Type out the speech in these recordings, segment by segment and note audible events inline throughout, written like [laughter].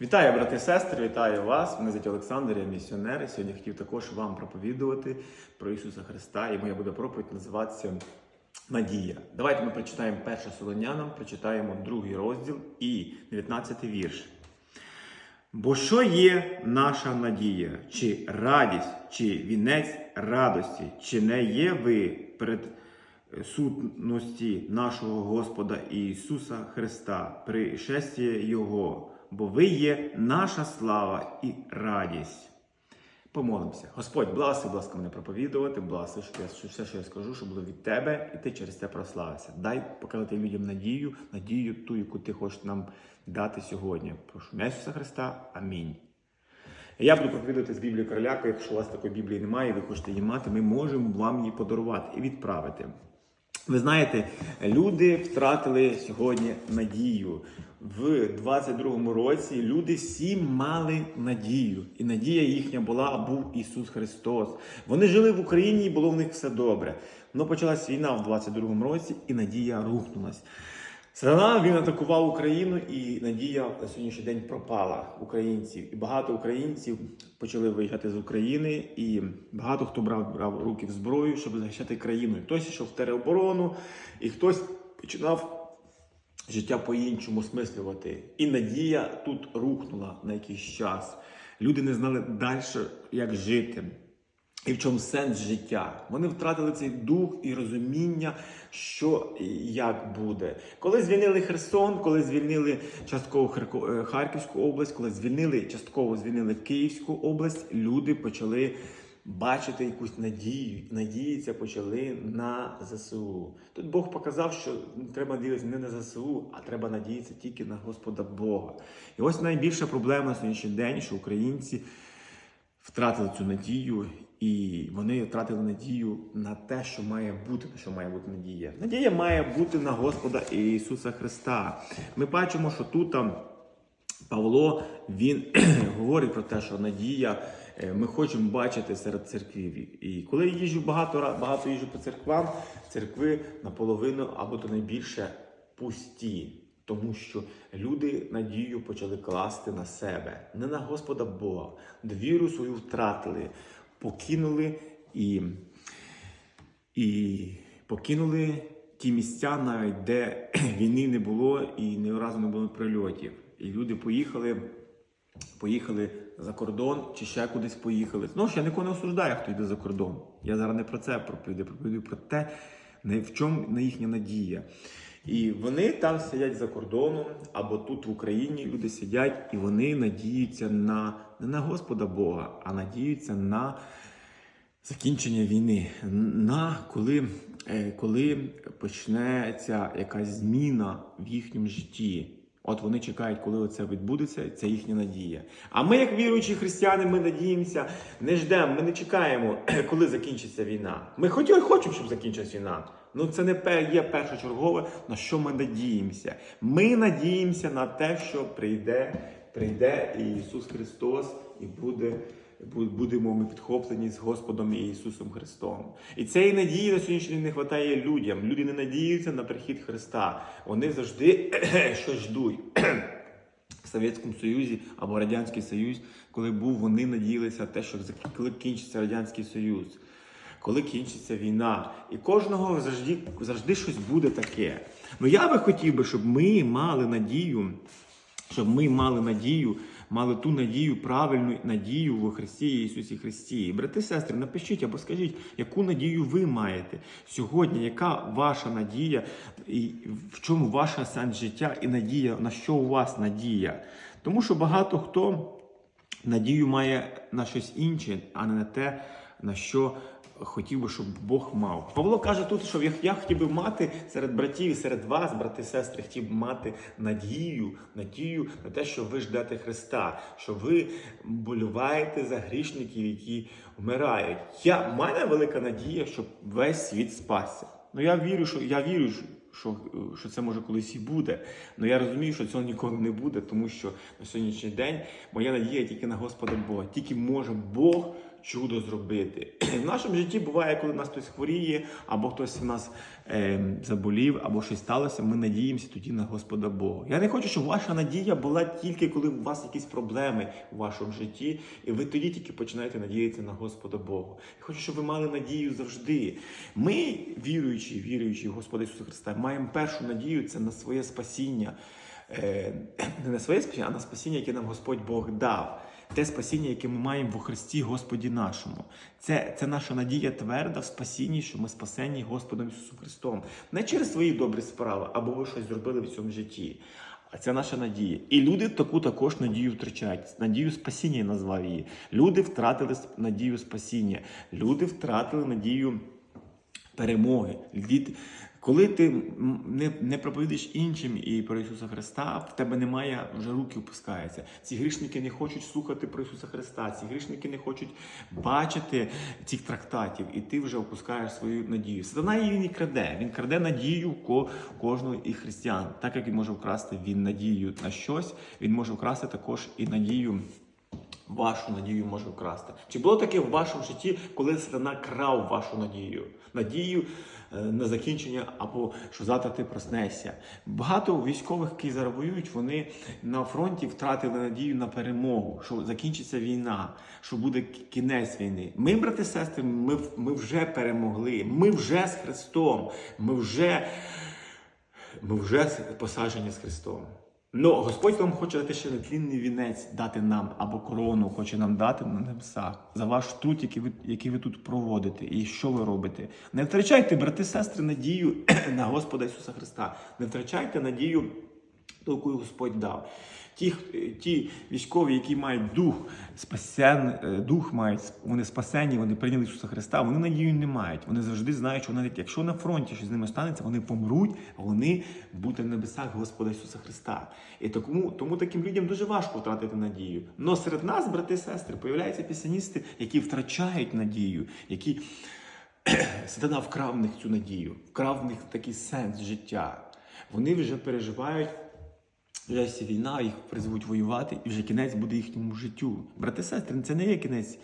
Вітаю, брати і сестри, вітаю вас. Мене звуть Олександр, я місіонер. І Сьогодні хотів також вам проповідувати про Ісуса Христа. І моя буде проповідь називатися Надія. Давайте ми прочитаємо перше Солонянам, прочитаємо другий розділ і 19 вірш. Бо що є наша надія, чи радість, чи вінець радості, чи не є ви перед сутності нашого Господа Ісуса Христа, пришестя Його, бо ви є наша слава і радість. Помолимося. Господь, благослови, будь ласка, мене проповідувати, благослови, щоб я що все, що я скажу, щоб було від тебе, і ти через це прославився. Дай показати людям надію, надію ту, яку ти хочеш нам дати сьогодні. Прошу Ісуса Христа. Амінь. Я буду проповідувати з Біблії Короляка. Якщо у вас такої Біблії немає, і ви хочете її мати, ми можемо вам її подарувати і відправити. Ви знаєте, люди втратили сьогодні надію. В 22-му році люди всі мали надію, і надія їхня була, був Ісус Христос. Вони жили в Україні, і було в них все добре. Но почалась війна в 22-му році, і надія рухнулась. Сатана він атакував Україну, і надія на сьогоднішній день пропала українців. І багато українців почали виїжджати з України, і багато хто брав, брав руки в зброю, щоб захищати країну. І Хтось йшов в тероборону, і хтось починав життя по-іншому смислювати. І надія тут рухнула на якийсь час. Люди не знали далі, як жити. І в чому сенс життя? Вони втратили цей дух і розуміння, що і як буде. Коли звільнили Херсон, коли звільнили частково е, Харківську область, коли звільнили частково звільнили Київську область, люди почали бачити якусь надію. Надіятися почали на ЗСУ. Тут Бог показав, що треба надіятися не на ЗСУ, а треба надіятися тільки на Господа Бога. І ось найбільша проблема на сьогоднішній день, що українці втратили цю надію, і вони втратили надію на те, що має бути, на що має бути надія. Надія має бути на Господа Ісуса Христа. Ми бачимо, що тут там Павло він [clears throat] говорить про те, що надія е, ми хочемо бачити серед церквів. І коли я їжджу багато багато їжджу по церквам, церкви наполовину або то найбільше пусті. Тому що люди надію почали класти на себе, не на Господа Бога. Довіру свою втратили, покинули і, і покинули ті місця, навіть де [clears throat] війни не було і ні разу не було прильотів. І люди поїхали, поїхали за кордон чи ще кудись поїхали. Ну, ж я нікого не осуждаю, хто йде за кордон. Я зараз не про це проповідаю, проповідаю про те, не в чому на їхня надія. І вони там сидять за кордоном, або тут в Україні люди сидять, і вони надіються на не на Господа Бога, а надіються на закінчення війни. На коли, е, коли почнеться якась зміна в їхньому житті. От вони чекають, коли це відбудеться, це їхня надія. А ми, як віруючі християни, ми надіємося, не ждемо, ми не чекаємо, [clears throat] коли закінчиться війна. Ми хоч хочемо, щоб закінчилась війна. Ну це не є першочергове, на що ми надіємося. Ми надіємося на те, що прийде, прийде Ісус Христос і буде. Будемо ми підхоплені з Господом Ісусом Христом. І цієї надії на сьогоднішній день не вистачає людям. Люди не надіються на прихід Христа. Вони завжди [clears throat] щось ждуть. [clears throat] В Совєтському Союзі або Радянський Союз, коли був, вони надіялися те, що коли Радянський Союз, коли кінчиться війна. І кожного завжди, завжди щось буде таке. Ну я би хотів би, щоб ми мали надію, щоб ми мали надію, мали ту надію, правильну надію в Христі Ісусі Христі. Брати сестри, напишіть або скажіть, яку надію ви маєте сьогодні, яка ваша надія, і в чому ваша сенс життя і надія, на що у вас надія? Тому що багато хто надію має на щось інше, а не на те, на що хотів би, щоб Бог мав. Павло каже тут, що я, хотів би мати серед братів і серед вас, брати і сестри, хотів би мати надію, надію на те, що ви ждете Христа, що ви болюваєте за грішників, які вмирають. Я в велика надія, щоб весь світ спасся. Ну я вірю, що я вірю, що- що, це може колись і буде. Але я розумію, що цього ніколи не буде, тому що на сьогоднішній день моя надія тільки на Господа Бога. Тільки може Бог чудо зробити. [clears throat] В нашому житті буває, коли нас хтось хворіє, або хтось в нас е, заболів, або щось сталося. Ми надіємося тоді на Господа Бога. Я не хочу, щоб ваша надія була тільки коли у вас якісь проблеми у вашому житті, і ви тоді тільки починаєте надіятися на Господа Бога. Я хочу, щоб ви мали надію завжди. Ми, віруючі, віруючі в Господа Ісуса Христа, маємо першу надію це на своє спасіння. Е, [clears throat] Не на своє спасіння, а на спасіння, яке нам Господь Бог дав. Те спасіння, яке ми маємо во Христі Господі нашому. Це, це наша надія тверда в спасінні, що ми спасені Господом Ісусом Христом. Не через свої добрі справи, або ви щось зробили в цьому житті. А це наша надія. І люди таку також надію втрачають. Надію спасіння я назвав її. Люди втратили надію спасіння. Люди втратили надію перемоги. Коли ти не, не проповідуєш іншим і про Ісуса Христа, в тебе немає вже руки опускаються. Ці грішники не хочуть слухати про Ісуса Христа, ці грішники не хочуть бачити цих трактатів, і ти вже опускаєш свою надію. Сатана її не краде. Він краде надію ко- кожного із християн. Так як він може вкрасти він надію на щось, він може вкрасти також і надію. Вашу надію може вкрасти. Чи було таке в вашому житті, коли сатана крав вашу надію? Надію е, на закінчення або що завтра ти проснешся. Багато військових, які зараз воюють, вони на фронті втратили надію на перемогу, що закінчиться війна, що буде кінець війни. Ми, брати і сестри, ми, ми вже перемогли. Ми вже з Христом. Ми вже, ми вже посаджені з Христом. Ну, Господь вам хоче дати ще нетлінний вінець, дати нам або корону, хоче нам дати на небесах за ваш труд, який ви, який ви тут проводите, і що ви робите. Не втрачайте, брати сестри, надію [clears throat] на Господа Ісуса Христа. Не втрачайте надію, яку Господь дав. Ті, ті військові, які мають дух, спасен, е, дух мають, вони спасені, вони прийняли Ісуса Христа, вони надію не мають. Вони завжди знають, що навіть якщо на фронті щось з ними станеться, вони помруть, а вони будуть в небесах Господа Ісуса Христа. І тому, тому таким людям дуже важко втратити надію. Но серед нас, брати і сестри, появляються пісеністи, які втрачають надію, які [clears throat] Сатана вкрав в них цю надію, вкрав в них такий сенс життя. Вони вже переживають. Вся війна, їх призвуть воювати, і вже кінець буде їхньому життю. Брати сестри, це не є кінець,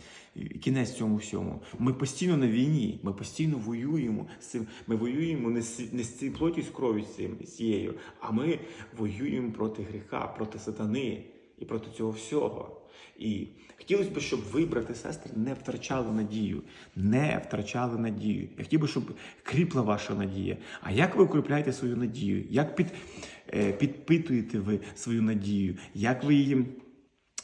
кінець цьому всьому. Ми постійно на війні, ми постійно воюємо з цим. Ми воюємо не з, не з цією плоті з кров'ю цією, а ми воюємо проти гріха, проти сатани і проти цього всього. І хотілося б, щоб ви, брати сестри, не втрачали надію, не втрачали надію. Я хотів би, щоб кріпла ваша надія. А як ви укріпляєте свою надію? Як під, е, підпитуєте ви свою надію? Як ви її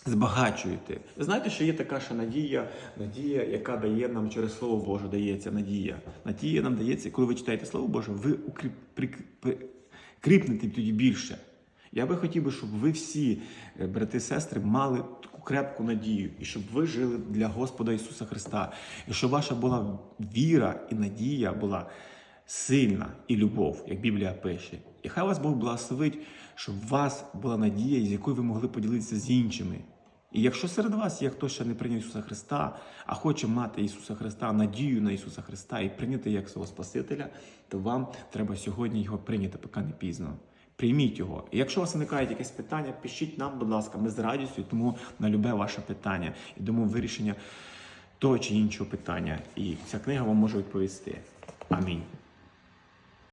збагачуєте? Ви знаєте, що є така ще надія, надія, яка дає нам через Слово Боже, дається надія. Надія нам дається, коли ви читаєте Слово Боже, ви укріп, прик- при- кріпнете тоді більше. Я би хотів би, щоб ви всі, е, брати і сестри, мали таку крепку надію, і щоб ви жили для Господа Ісуса Христа, і щоб ваша була віра і надія була сильна і любов, як Біблія пише. І хай вас Бог благословить, щоб у вас була надія, з якою ви могли поділитися з іншими. І якщо серед вас є хто ще не прийняв Ісуса Христа, а хоче мати Ісуса Христа, надію на Ісуса Христа і прийняти як свого Спасителя, то вам треба сьогодні його прийняти, поки не пізно. Прийміть його. І якщо у вас виникають якісь питання, пишіть нам, будь ласка, ми з радістю тому на любе ваше питання і дамо вирішення того чи іншого питання. І ця книга вам може відповісти. Амінь.